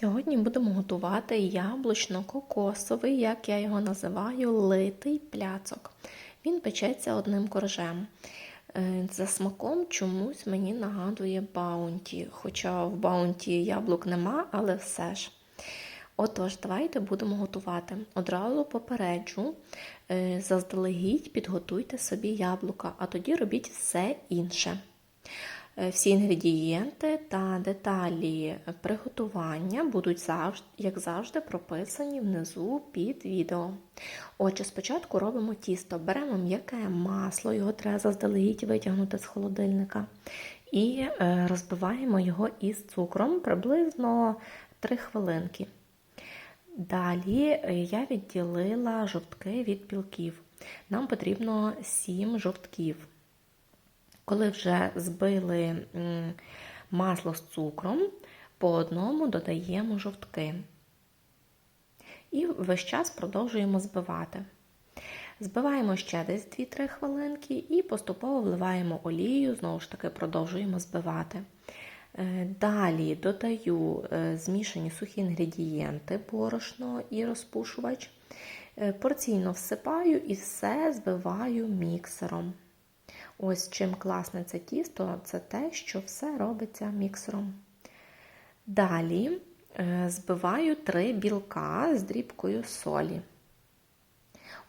Сьогодні будемо готувати яблучно-кокосовий, як я його називаю, литий пляцок. Він печеться одним коржем. Е, За смаком чомусь мені нагадує баунті, хоча в баунті яблук нема, але все ж. Отож, давайте будемо готувати. Одразу попереджу, е, заздалегідь підготуйте собі яблука, а тоді робіть все інше. Е, Всі інгредієнти та деталі приготування будуть завжди, як завжди, прописані внизу під відео. Отже, спочатку робимо тісто. Беремо м'яке масло, його треба заздалегідь витягнути з холодильника. І е, розбиваємо його із цукром приблизно 3 хвилинки. Далі е, я відділила жовтки від білків. Нам потрібно 7 жовтків. Коли вже збили масло з цукром, по одному додаємо жовтки. І весь час продовжуємо збивати. Збиваємо ще десь 2-3 хвилинки і поступово вливаємо олію, знову ж таки продовжуємо збивати. Далі додаю змішані сухі інгредієнти, борошно і розпушувач. Порційно всипаю і все збиваю міксером. Ось чим класне це тісто, це те, що все робиться міксером. Далі збиваю три білка з дрібкою солі.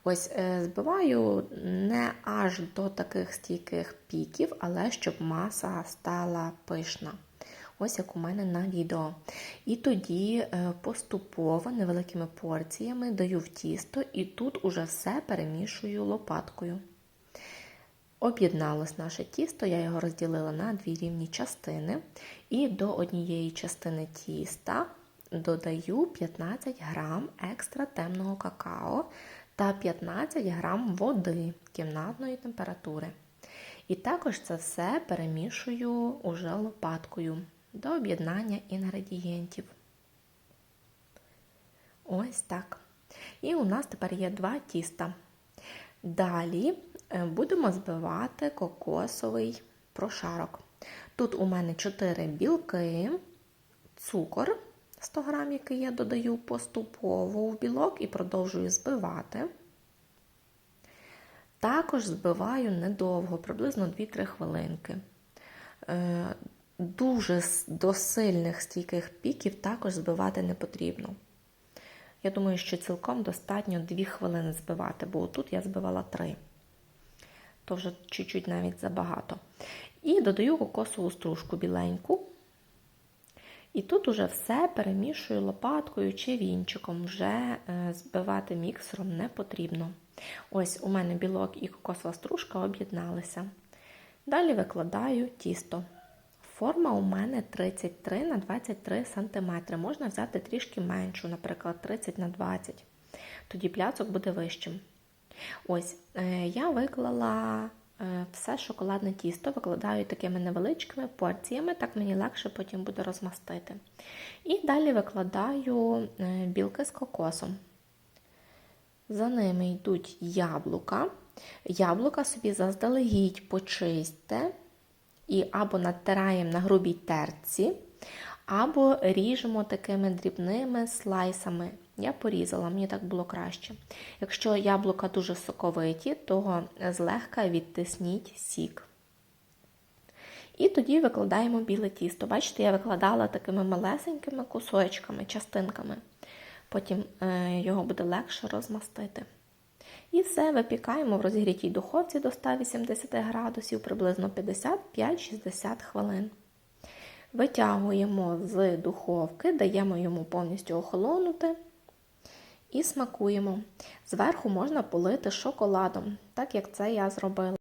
Ось збиваю не аж до таких стійких піків, але щоб маса стала пишна. Ось як у мене на відео. І тоді поступово невеликими порціями даю в тісто, і тут уже все перемішую лопаткою. Об'єдналось наше тісто, я його розділила на дві рівні частини. І до однієї частини тіста додаю 15 грам екстра темного какао та 15 грам води кімнатної температури. І також це все перемішую уже лопаткою до об'єднання інгредієнтів. Ось так. І у нас тепер є два тіста. Далі будемо збивати кокосовий прошарок. Тут у мене 4 білки, цукор 100 грам, який я додаю поступово в білок і продовжую збивати. Також збиваю недовго, приблизно 2-3 хвилинки. Дуже до сильних стійких піків також збивати не потрібно. Я думаю, що цілком достатньо 2 хвилини збивати, бо тут я збивала 3 то вже чуть-чуть навіть забагато. І додаю кокосову стружку біленьку. І тут уже все перемішую лопаткою чи вінчиком, вже збивати міксером не потрібно. Ось у мене білок і кокосова стружка об'єдналися. Далі викладаю тісто. Форма у мене 33 на 23 см. Можна взяти трішки меншу, наприклад, 30 на 20 Тоді пляцок буде вищим. Ось, я виклала все шоколадне тісто, викладаю такими невеличкими порціями, так мені легше потім буде розмастити. І далі викладаю білки з кокосом. За ними йдуть яблука. Яблука собі заздалегідь почистьте і або натираємо на грубій терці, або ріжемо такими дрібними слайсами. Я порізала, мені так було краще. Якщо яблука дуже соковиті, то злегка відтисніть сік. І тоді викладаємо біле тісто. Бачите, я викладала такими малесенькими кусочками, частинками. Потім його буде легше розмастити. І все випікаємо в розігрітій духовці до 180 градусів приблизно 55-60 хвилин. Витягуємо з духовки, даємо йому повністю охолонути і смакуємо. Зверху можна полити шоколадом, так як це я зробила.